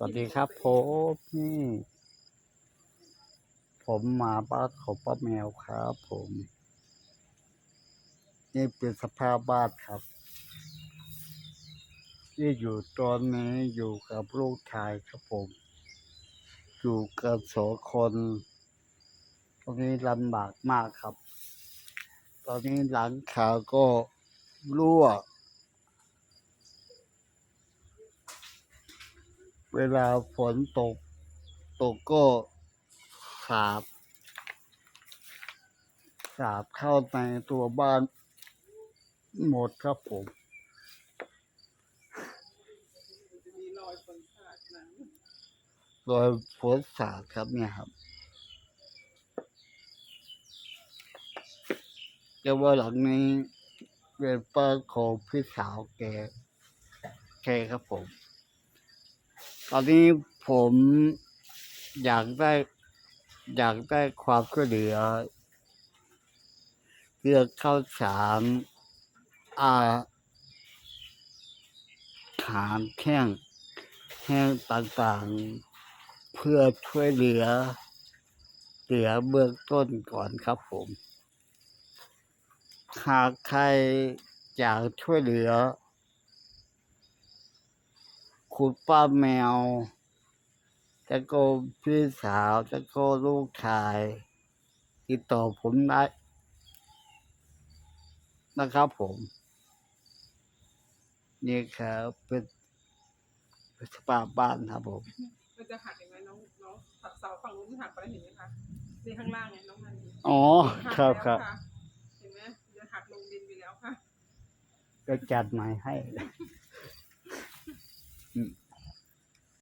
สวัสดีครับผมนี่ผมมาบ้าของป้าแมวครับผม นี่เป็นสภาพบ้านครับ ที่อยู่ตอนนี้อยู่กับลูกชายครับผม อยู่กันสองคนตรงนี้ลำบากมากครับ ตอนนี้หลังคาก็รั่ว เวลาฝนตก ตกก็สาบ สาบเข้าในตัวบ้านหมดครับผมรอยฝนสาดครับเนี่ยครับแต่ว่าหลังนี้เป็นบ้าของพี่สาวแกแกครับผม อนนี้ผมอยากได้ อยากได้ความช่วยเหลือเรื่องข้าวสารอาหารแห้งแห้งต่างๆ เพื่อช่วยเหลือ เหลือเบื้องต้นก่อนครับผม หากใครอยากช่วยเหลือ คุณป้าแมวจะโกพี่สาวจะโกลูกชาย ติดต่อผมได้นะครับผม นี่ครับเป็นเป็นสภาพบ้านครับผมำมันจะหักอย่างไรน้องน้องเสาฝั่งนู้นหักไปแล้วเห็นไหมคะนี่ข้างล่างไงน้องมันอ๋อหักครับแล้วครับะเห็นไหมจะหักลงดินไปแล้วค่ะก็จัดใหม่ให้ อืม